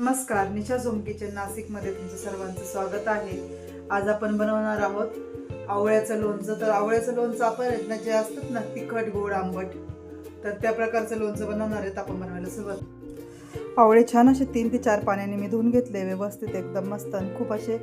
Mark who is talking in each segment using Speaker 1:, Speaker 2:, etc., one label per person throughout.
Speaker 1: नमस्कार निशा zone kitchen नाशिकमध्ये तुमचं सर्वांचं स्वागत आहे. आज आपण बनवणार आहोत आवळ्याचं लोणचं. तर आवळ्याचं लोणचं आपण आहेत ना जे असतात ना तिखट गोड आंबट तर त्या प्रकारचं लोणचं बनवणार आहेत आपण बनवायला सुरुवात. आवळे छान असे तीन ते चार पाण्याने मी धुवून घेतले व्यवस्थित एकदम मस्त आणि खूप असे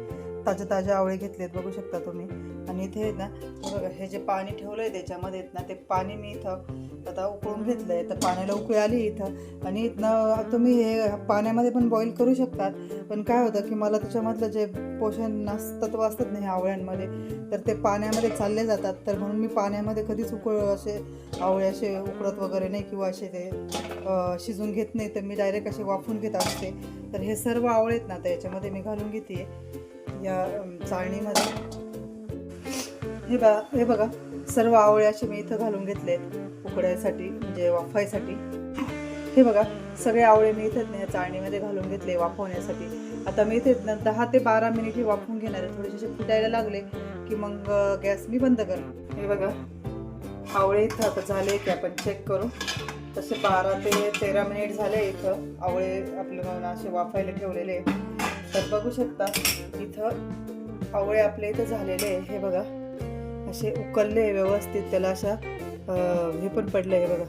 Speaker 1: ताजे ताजे आवळे घेतलेत बघू शकता तुम्ही. आणि इथे आहेत ना हे बघा हे जे पाणी ठेवलं आहे त्याच्यामध्ये आहेत ना ते पाणी मी इथं आता उकळून घेतलं आहे तर पाण्याला उकळी आली इथं. आणि इथनं तुम्ही हे पाण्यामध्ये पण बॉईल करू शकतात. पण काय होतं की मला त्याच्यामधलं जे पोषण तत्व असतात ना ह्या आवळ्यांमध्ये तर ते पाण्यामध्ये चालले जातात. तर म्हणून मी पाण्यामध्ये कधीच उकळ असे आवळे असे उकळत वगैरे नाही किंवा असे ते शिजून घेत नाही. तर मी डायरेक्ट असे वाफून घेत असते. तर हे सर्व आवळे आहेत ना तर याच्यामध्ये मी घालून घेते या चाळणीमध्ये. हे बघा हे बघा सर्व आवळे असे मी इथं घालून घेतलेत उकडायसाठी म्हणजे वाफायसाठी. हे बघा सगळे आवळे मी इथं या चाळणीमध्ये घालून घेतले वाफवण्यासाठी. आता मी इथे ना दहा ते बारा मिनिट हे वाफवून घेणार आहे. थोडेसे फुटायला लागले की मग गॅस मी बंद कर हे बघा आवळे इथं आता झाले की आपण चेक करू. तसे बारा ते तेरा मिनिट झाले इथं आवळे आपल्याला असे वाफायला ठेवलेले तर बघू शकता इथं आवळे आपल्या इथं झालेले आहे. हे बघा असे उकलले व्यवस्थित. त्याला अशा हे पण पडले हे बघा.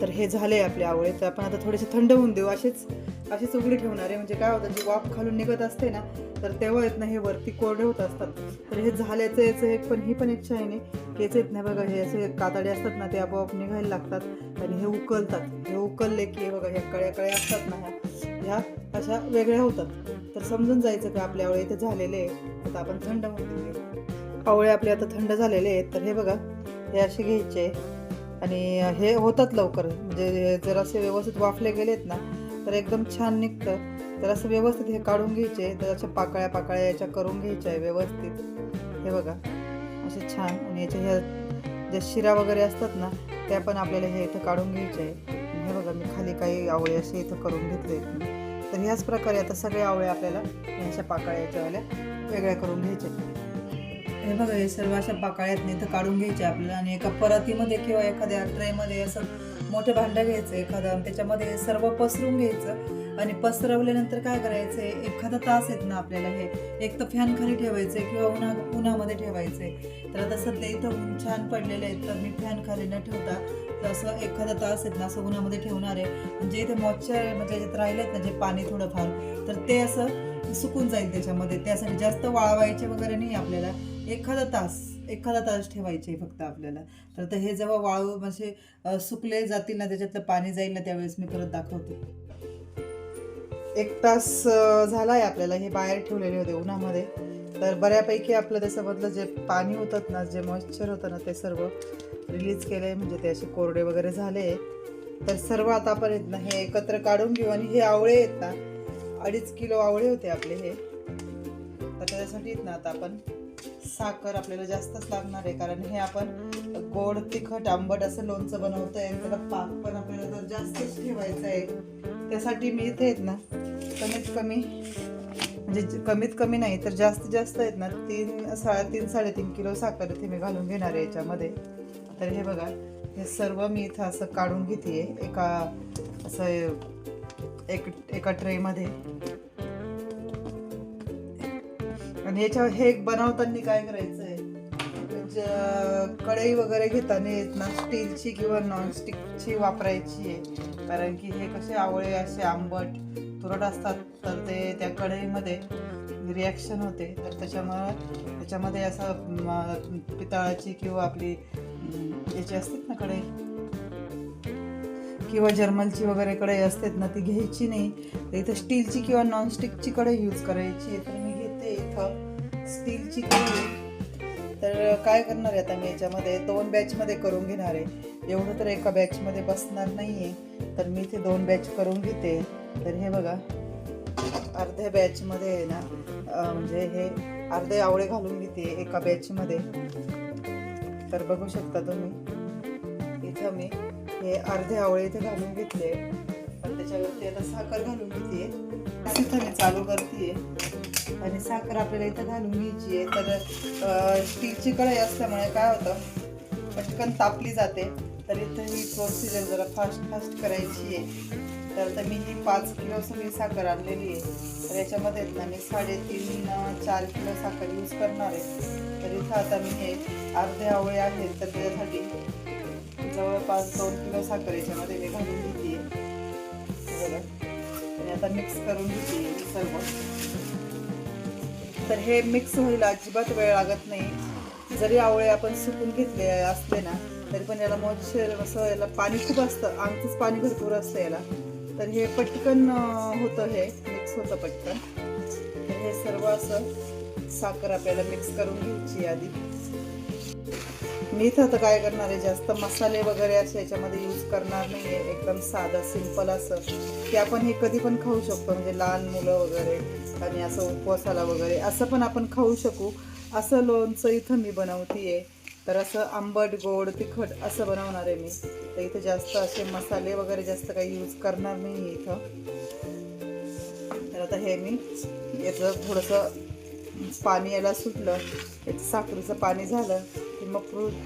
Speaker 1: तर हे झाले आपले आवळे. तर आपण आता थोडेसे थंड होऊन देऊ. असेच असेच उघडे ठेवणार आहे. म्हणजे काय होतं जी वाफ खालून निघत असते ना तर तेव्हा येत ना हे वरती कोरडे होत असतात. तर हे झाल्याचं याचं एक पण ही पण इच्छा आहे. नाही याचं येत नाही बघा. हे असे कातडे असतात ना ते आपोआप निघायला लागतात. आणि हे उकलतात. हे उकलले की हे बघा ह्या कळ्या कळ्या असतात ना ह्या. ह्या अशा वेगळ्या होतात. तर समजून जायचं की आपल्या आवळे इथे झालेले आहे आता आपण थंड म्हणतो आवळे आपले आता थंड झालेले आहेत. तर हे बघा हे असे घ्यायचे आणि हे होतात लवकर. म्हणजे जर असे व्यवस्थित वाफले गेलेत ना तर एकदम छान निघतं. तर असं व्यवस्थित हे काढून घ्यायचे. तर अशा पाकळ्या पाकळ्या याच्या करून घ्यायच्या आहे व्यवस्थित. हे बघा असे छान. आणि याच्या ह्या ज्या शिरा वगैरे असतात ना त्या पण आपल्याला हे इथं काढून घ्यायचे आहे हे बघा मी खाली काही आवळे असे इथं करून घेतले. तर ह्याच प्रकारे आता सगळे आवळे आपल्याला ह्याच्या पाकळ्या वाल्या वेगळ्या करून घ्यायचे. हे बघा हे सर्व अशा पाकळ्यात इथं काढून घ्यायचे आपल्याला. आणि एका परातीमध्ये किंवा एखाद्या ट्रेमध्ये असं मोठं भांडं घ्यायचं एखादं त्याच्यामध्ये सर्व पसरून घ्यायचं. आणि पसरवल्यानंतर काय करायचं आहे एखादा तास आहेत ना आपल्याला हे. एक तर फॅन खाली ठेवायचं आहे किंवा उन्हा उन्हामध्ये ठेवायचं तर आता सध्या इथं ऊन छान पडलेलं आहे तर मी फॅन खाली न ठेवता तर असं एखादा तास आहेत ना असं उन्हामध्ये ठेवणार आहे. म्हणजे इथे मॉइश्चर म्हणजे याच्यात राहिलेत ना जे पाणी थोडंफार तर ते असं सुकून जाईल त्याच्यामध्ये. त्यासाठी जास्त वाळवायचे वगैरे नाही आपल्याला. एखादा तास एखादा तास ठेवायचे फक्त आपल्याला. तर हे जेव्हा वाळू म्हणजे सुकले जातील ना त्याच्यातलं पाणी जाईल ना त्यावेळेस मी परत दाखवते. एक तास झाला आहे आपल्याला हे बाहेर ठेवलेले होते उन्हामध्ये. तर बऱ्यापैकी आपलं त्याच्यामधलं जे पाणी होतं ना जे मॉइश्चर होतं ना ते सर्व रिलीज केलं आहे म्हणजे ते असे कोरडे वगैरे झाले तर सर्व आता आपण येत ना हे एकत्र काढून घेऊ. आणि हे आवळे आहेत ना अडीच किलो आवळे होते आपले हे. तर त्याच्यासाठी येत ना आता आपण साखर आपल्याला जास्तच लागणार आहे. कारण हे आपण गोड तिखट आंबट असं लोणचं बनवतोय. त्याला पाक पण आपल्याला तर जास्तच ठेवायचं आहे. त्यासाठी मी इथे आहेत ना कमीत कमी म्हणजे कमीत कमी नाही तर जास्तीत जास्त आहेत ना तीन सा तीन साडेतीन किलो साखर इथे मी घालून घेणार आहे याच्यामध्ये. तर हे बघा हे सर्व मी इथं असं काढून घेते एका असं एक एका ट्रेमध्ये. आणि ह्याच्या हे बनवताना काय करायचं आहे म्हणजे कढई वगैरे घेताना येत ना स्टीलची किंवा नॉनस्टिकची वापरायची आहे. कारण की हे कसे आवळे असे आंबट तुरट असतात तर ते त्या कढईमध्ये रिॲक्शन होते. तर त्याच्यामुळं त्याच्यामध्ये असं पितळाची किंवा आपली याची असतात ना कढई? किंवा जर्मलची वगैरे कढई असतात ना ती घ्यायची नाही. तर इथं स्टीलची किंवा नॉनस्टिकची कढई यूज करायची तर मी घेते इथं स्टीलची कढई. तर काय करणार आहे आता मी याच्यामध्ये? दोन बॅचमध्ये करून घेणार आहे. एवढं तर एका बॅचमध्ये बसणार नाही आहे तर मी इथे दोन बॅच करून घेते. तर हे बघा अर्ध्या बॅचमध्ये आहे ना म्हणजे हे अर्धे आवळे घालून घेते एका बॅचमध्ये तर बघू शकता तुम्ही इथं मी हे अर्धे आवळे इथे घालून घेतले. पण त्याच्यावरती आता साखर घालून घेते. इथं मी चालू करते. आणि साखर आपल्याला इथं घालून घ्यायची आहे. तर स्टीलची कढई असल्यामुळे काय होतं पटकन तापली जाते. तर इथं ही प्रोसिजर जरा फास्ट फास्ट करायची आहे. तर आता मी ही पाच किलो सगळी साखर आणलेली आहे तर याच्यामध्ये ना मी साडेतीन चार किलो साखर यूज करणार आहे. तर इथं आता मी हे अर्धे आवळे आहेत तर त्याच्यासाठी जवळपास दोन किलो साखर याच्यामध्ये मी घालून घेते आणि आता मिक्स करून घेते सर्व. तर हे मिक्स व्हायला अजिबात वेळ लागत नाही. जरी आवळे आपण सुकून घेतले असते ना तरी पण याला मॉइश्चर असं याला पाणी खूप असतं. आमचंच पाणी भरपूर असतं याला. तर हे पटकन होतं हे मिक्स होतं पटकन. तर हे सर्व असं साखर आपल्याला मिक्स करून घ्यायची आधी. मी इथं आता काय करणार आहे जास्त मसाले वगैरे असे याच्यामध्ये यूज करणार नाही आहे एकदम साधं सिंपल असं. की आपण हे कधी पण खाऊ शकतो म्हणजे लहान मुलं वगैरे आणि असं उपवासाला वगैरे असं पण आपण खाऊ शकू. असं लोणचं इथं मी बनवते तर असं आंबट गोड तिखट असं बनवणार आहे मी. तर इथं जास्त असे मसाले वगैरे जास्त काही यूज करणार नाही इथं. तर आता हे मी याचं थोडंसं पाणी याला सुटलं. याचं साखरेचं पाणी झालं. की मग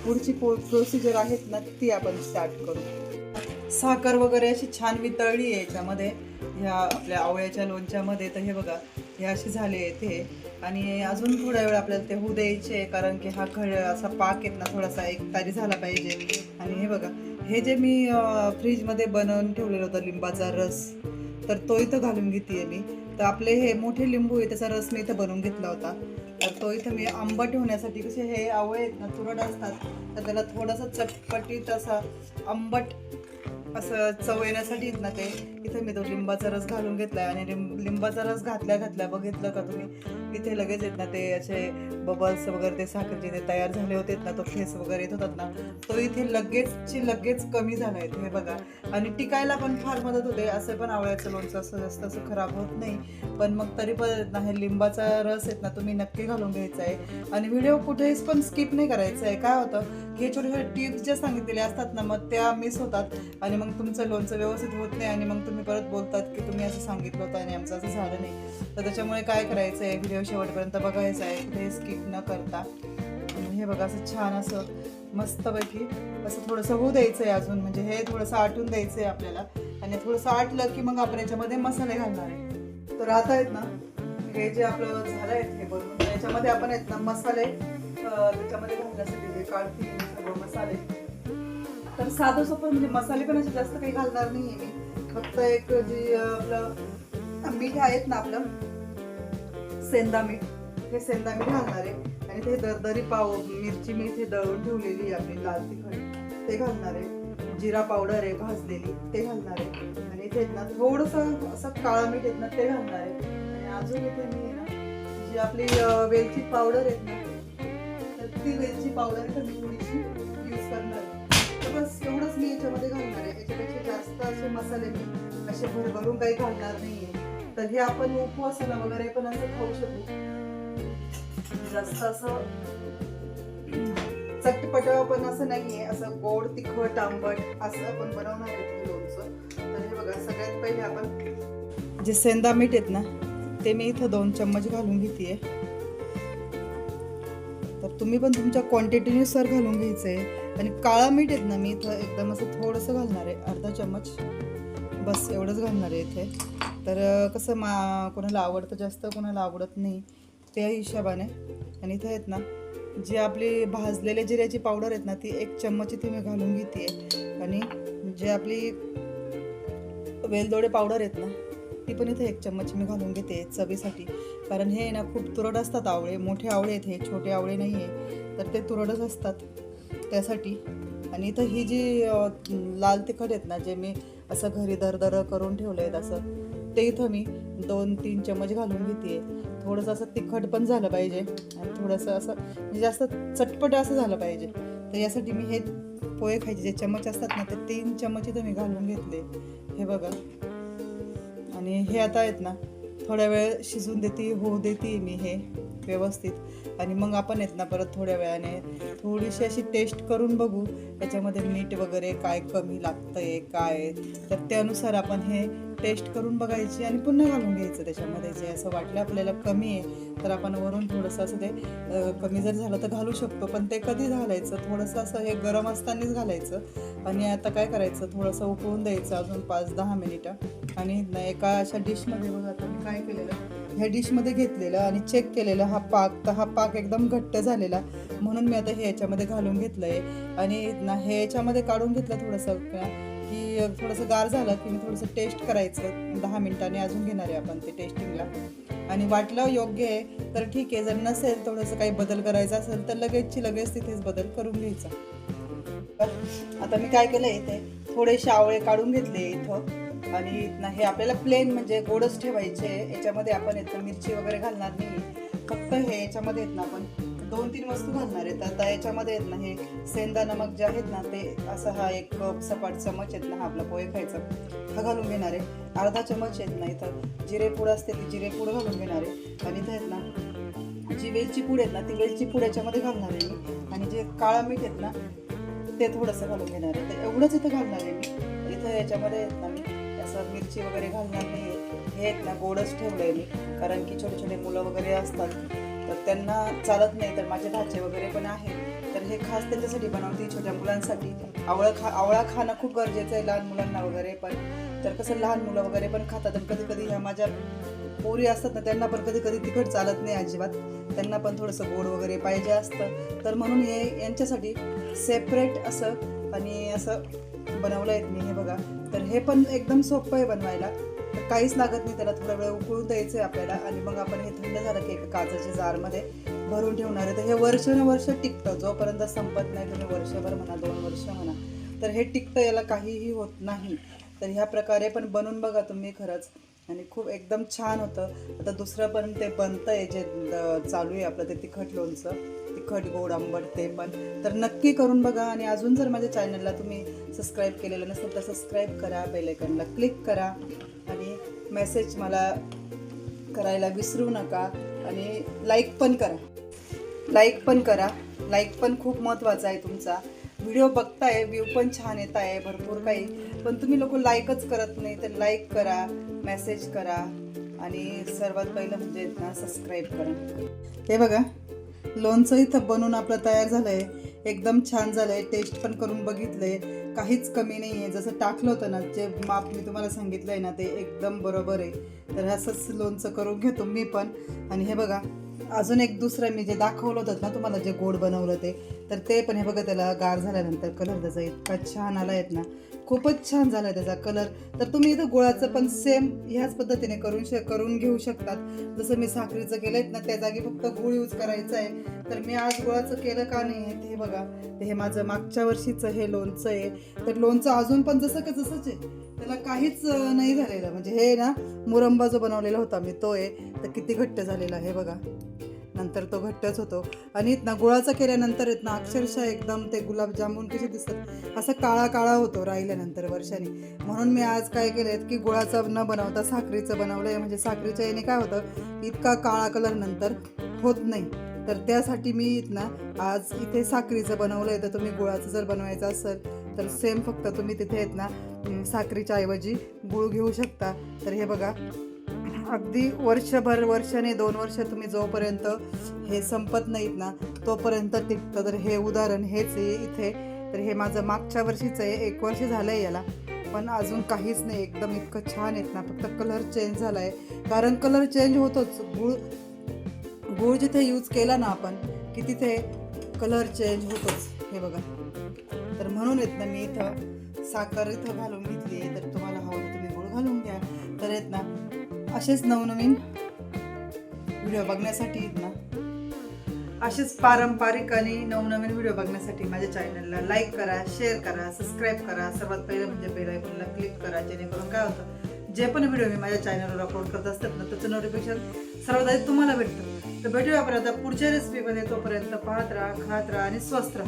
Speaker 1: पुढची पो प्रोसिजर आहेत ना ती आपण स्टार्ट करू. साखर वगैरे अशी छान वितळली आहे याच्यामध्ये. ह्या आपल्या आवळ्याच्या लोणच्यामध्ये. तर हे बघा हे असे झाले आहे ते आणि अजून थोडा वेळ आपल्याला ते होऊ द्यायचे कारण की हा खळ असा पाक येत ना थोडासा एक तारी झाला पाहिजे. आणि हे बघा हे जे मी फ्रीजमध्ये बनवून ठेवलेलं होतं लिंबाचा रस तर तो इथं घालून घेते मी. तर आपले हे मोठे लिंबू आहे त्याचा रस मी इथं बनवून घेतला होता. तर तो इथं मी आंबट होण्यासाठी कसे हे आवळे आहेत ना तुरड असतात तर त्याला थोडासा चटपटीत असा आंबट असं चव येण्यासाठी ना ते. इथे मी तो लिंबाचा रस घालून घेतलाय आणि लिंब लिंबाचा रस घातल्या घातल्या बघितलं का तुम्ही? इथे लगेच येत ना ते असे बबल्स वगैरे ते साखरचे ते तयार झाले होते ना तो फेस वगैरे येत होतात ना तो इथे लगेचची लगेच कमी झाला आहे हे बघा. आणि टिकायला पण फार मदत होते. असं पण आवळ्याचं लोणचं असं जास्त असं खराब होत नाही. पण मग तरी पण ना हे लिंबाचा रस आहेत ना तुम्ही नक्की घालून घ्यायचा आहे आणि व्हिडिओ कुठेच पण स्किप नाही करायचा आहे काय होतं हे छोटे छोटे टिप्स ज्या सांगितलेल्या असतात ना मग त्या मिस होतात. आणि मग तुमचं लोणचं व्यवस्थित होत नाही आणि मग तुम्ही परत बोलतात की तुम्ही असं सांगितलं होतं आणि आमचं असं झालं नाही. तर त्याच्यामुळे काय करायचं आहे? व्हिडिओ शेवटपर्यंत बघायचं आहे. कुठे स्किप न करता. आणि हे बघा असं छान असं मस्तपैकी असं थोडंसं होऊ द्यायचं आहे अजून. म्हणजे हे थोडंसं आटून द्यायचं आहे आपल्याला. आणि थोडंसं आटलं की मग आपण याच्यामध्ये मसाले घालणार आहे. तर आता आहेत ना हे जे आपलं झालं आहे हे बनवून याच्यामध्ये आपण आहेत ना मसाले त्याच्यामध्ये घालण्यासाठी हे सर्व मसाले तर साधं सोपं म्हणजे मसाले पण असे जास्त काही घालणार नाही आहे मी. फक्त एक जी आपलं मीठ आहेत ना आपलं सेंदा मीठ. हे सेंदा मीठ घालणार आहे. आणि ते दरदरी पाव मिरची मी इथे दळून ठेवलेली आहे आपली लाल तिखट. ते घालणार आहे. जिरा पावडर आहे भाजलेली ते घालणार आहे. आणि इथे आहेत ना थोडंसं असं काळा मीठ येत ना ते घालणार आहे. आणि अजून इथे मी आहे ना जी आपली वेलची पावडर आहेत ना तर ती वेलची पावडर कमी थोडीशी यूज करणार आहे. तर बस एवढंच मी याच्यामध्ये घालणार आहे. याच्यापेक्षा जास्त असे मसाले मी असे भरभरून काही घालणार नाहीये. तर हे आपण उपवासाला वगैरे पण असं खाऊ शकू. जास्त असं चटपट पण असं नाहीये. असं गोड तिखट आंबट असं आपण बनवणार आहे लोणचं. तर हे बघा सगळ्यात पहिले आपण जे सेंदा मीठ आहेत ना ते मी इथं दोन चम्मच घालून घेते तर तुम्ही पण तुमच्या क्वांटिटीनुसार घालून घ्यायचं आहे आणि काळा मीठ आहेत ना मी इथं एकदम असं थोडंसं घालणार आहे. अर्धा चम्मच. बस एवढंच घालणार आहे इथे. तर कसं मा कोणाला आवडतं जास्त कोणाला आवडत नाही त्या हिशोबाने. आणि इथं आहेत ना जी आपली भाजलेल्या जिऱ्याची पावडर आहेत ना ती एक चम्मच इथे मी घालून घेते. आणि जे आपली वेलदोडे पावडर आहेत ना ती पण इथे एक चम्मच मी घालून घेते चवीसाठी. कारण हे ना खूप तुरड असतात आवळे. मोठे आवळे आहेत हे छोटे आवळे नाही आहे तर ते तुरडच असतात. त्यासाठी. आणि इथं ही जी लाल तिखट आहेत ना जे मी असं घरी दरदर करून ठेवले आहेत असं ते इथं मी दोन तीन चमच घालून घेते. थोडंसं असं तिखट पण झालं पाहिजे. आणि थोडंसं असं म्हणजे जास्त चटपट असं झालं पाहिजे. तर यासाठी मी हे पोहे खायचे जे चम्मच असतात ना ते तीन चमच इथं मी घालून घेतले. हे बघा. आणि हे आता आहेत ना थोड्या वेळ शिजून देते होऊ देते मी हे व्यवस्थित. आणि मग आपण येत ना परत थोड्या वेळाने थोडीशी अशी टेस्ट करून बघू त्याच्यामध्ये मीठ वगैरे काय कमी लागतंय काय तर त्यानुसार आपण हे टेस्ट करून बघायची आणि पुन्हा घालून घ्यायचं त्याच्यामध्ये. जे असं वाटलं आपल्याला कमी आहे तर आपण वरून थोडंसं असं ते कमी जर झालं तर घालू शकतो. पण ते कधी घालायचं? थोडंसं असं हे गरम असतानाच घालायचं. आणि आता काय करायचं? थोडंसं उकळून द्यायचं अजून पाच दहा मिनिटं. आणि एका अशा डिशमध्ये बघा आता मी काय केलेलं? ह्या डिशमध्ये घेतलेलं आणि चेक केलेलं हा पाक तर हा पाक एकदम घट्ट झालेला. म्हणून मी आता हे याच्यामध्ये घालून घेतलं आहे आणि ना हे याच्यामध्ये काढून घेतलं थोडंसं की थोडंसं गार झालं की मी थोडंसं टेस्ट करायचं. दहा मिनिटांनी अजून घेणार आहे आपण ते टेस्टिंगला आणि वाटलं योग्य आहे तर ठीक आहे. जर नसेल थोडंसं काही बदल करायचा असेल तर लगेचची लगेच तिथेच बदल करून घ्यायचा. आता मी काय केलं इथे? थोडेसे आवळे काढून घेतले इथं. आणि हे आपल्याला प्लेन म्हणजे गोडच ठेवायचे याच्यामध्ये आपण याचं मिरची वगैरे घालणार नाही. फक्त हे याच्यामध्ये येत ना आपण दोन तीन वस्तू घालणार आहेत. आता याच्यामध्ये येत ना हे सेंदा नमक जे आहेत ना ते असं हा एक कप सपाट चमच आहेत ना हा आपला पोहे खायचा हा घालून घेणार आहे. अर्धा चमच आहेत ना इथं जिरे पूड असते ती जिरे पूड घालून घेणार आहे. आणि इथं आहेत ना जी वेलची पूड आहेत ना ती वेलची पूड याच्यामध्ये घालणार आहे मी. आणि जे काळा मीठ आहेत ना ते थोडंसं घालून घेणार आहे. तर एवढंच इथं घालणार आहे मी. इथं याच्यामध्ये आहेत ना असं मिरची वगैरे घालणार नाही. हे आहेत ना गोडच ठेवलं आहे मी. कारण की छोटे छोटे मुलं वगैरे असतात तर त्यांना चालत नाही तर माझे भाचे वगैरे पण आहेत. तर हे खास त्यांच्यासाठी बनवते छोट्या मुलांसाठी. आवळा खा आवळा खाणं खूप गरजेचं आहे लहान मुलांना वगैरे पण. तर कसं लहान मुलं वगैरे पण खातात आणि कधी कधी ह्या माझ्या पोरी असतात ना त्यांना पण कधी कधी तिखट चालत नाही अजिबात. त्यांना पण थोडंसं गोड वगैरे पाहिजे असतं. तर म्हणून हे यांच्यासाठी सेपरेट असं आणि असं बनवलं आहेत मी हे हे पण एकदम सोपं आहे बनवायला. तर काहीच लागत नाही त्याला थोडा वेळ उकळून द्यायचं आहे आपल्याला आणि मग आपण हे थंड झालं की एका काचाच्या जारमध्ये भरून ठेवणार आहे. तर हे वर्षानुवर्ष टिकतं जोपर्यंत संपत नाही तुम्ही वर्षभर म्हणा दोन वर्ष म्हणा तर हे टिकतं याला काहीही होत नाही. तर ह्या प्रकारे पण बनवून बघा तुम्ही खरंच. आणि खूप एकदम छान होतं. आता दुसरं पण ते बनतं आहे जे चालू आहे आपलं ते तिखट लोणचं. तिखट गोड आंबट ते पण. तर नक्की करून बघा आणि अजून जर माझ्या चॅनलला तुम्ही सबस्क्राईब केलेलं नसेल तर सबस्क्राईब करा बेलायकनला क्लिक करा आणि मेसेज मला करायला विसरू नका आणि लाईक पण करा. लाईक पण करा. लाईक पण खूप महत्त्वाचा आहे तुमचा. व्हिडिओ बघताय व्ह्यू पण छान येत आहे भरपूर काही. पण तुम्ही लोक लाईकच करत नाही तर लाईक करा मेसेज करा आणि सर्वात पहिलं म्हणजे ना सबस्क्राईब करा. हे बघा. लोणचं इथं बनवून आपलं तयार झालं आहे एकदम छान झालं आहे टेस्ट पण करून बघितलं आहे काहीच कमी नाही आहे जसं टाकलं होतं ना जे माप मी तुम्हाला सांगितलं आहे ना ते एकदम बरोबर आहे. तर असंच लोणचं करून घेतो मी पण. आणि हे बघा अजून एक दुसरं मी जे दाखवलं होतं ना तुम्हाला जे गोड बनवलं ते तर ते पण हे बघा त्याला गार झाल्यानंतर कलर त्याचा इतका छान आला आहेत ना. खूपच छान झाला त्याचा कलर तर तुम्ही इथं गुळाचं पण सेम ह्याच पद्धतीने करून श करून घेऊ शकतात. जसं मी साखरेचं केलंय ना त्या जागी फक्त गुळ यूज करायचं आहे तर मी आज गुळाचं केलं का नाही आहे ते बघा. हे माझं मागच्या वर्षीचं हे लोणचं आहे. तर लोणचं अजून पण जसं का जसंच आहे. त्याला काहीच नाही झालेलं. म्हणजे हे ना मुरंबा जो बनवलेला होता मी तो आहे. तर किती घट्ट झालेला आहे बघा. नंतर तो घट्टच होतो. आणि ना गुळाचा केल्यानंतर इथनं ना अक्षरशः एकदम ते गुलाबजामुन कसे दिसतात असा काळा काळा होतो राहिल्यानंतर वर्षाने. म्हणून मी आज काय केलं की गुळाचं न बनवता साखरेचं बनवलं आहे म्हणजे साखरेच्या याने काय होतं इतका काळा कलर नंतर होत नाही. तर त्यासाठी मी ना आज इथे साखरेचं बनवलं आहे तर तुम्ही गुळाचं जर बनवायचं असेल तर सेम फक्त तुम्ही तिथे आहेत ना साखरेच्या ऐवजी गुळ घेऊ शकता. तर हे बघा अगदी वर्षभर वर्षाने दोन वर्ष तुम्ही जोपर्यंत हे संपत नाहीत ना तोपर्यंत टिकतं. तर हे उदाहरण हेच आहे इथे. तर हे माझं मागच्या वर्षीचं आहे. एक वर्ष झालं आहे याला. पण अजून काहीच नाही. एकदम इतकं छान आहेत ना. फक्त कलर चेंज झाला आहे कारण कलर चेंज होतोच. गुळ गुळ जिथे यूज केला ना आपण की तिथे कलर चेंज होतोच. हे बघा. तर म्हणून येत ना मी इथं साखर इथं घालून घेतली आहे. तर तुम्हाला हवं तुम्ही गुळ घालून घ्या. तर येत ना असेच नवनवीन व्हिडिओ बघण्यासाठी येत ना? असेच पारंपरिक आणि नवनवीन व्हिडिओ बघण्यासाठी माझ्या चॅनलला लाईक करा शेअर करा सबस्क्राईब करा. सर्वात पहिलं म्हणजे बेल आयकॉनला क्लिक करा जेणेकरून काय होतं जे पण व्हिडिओ मी माझ्या चॅनलवर अपलोड करत असतात ना त्याचं नोटिफिकेशन सर्वात आधी तुम्हाला भेटतं. तर भेटूया परत पुढच्या रेसिपीमध्ये तोपर्यंत पाहत राहा खात राहा आणि स्वस्त राहा.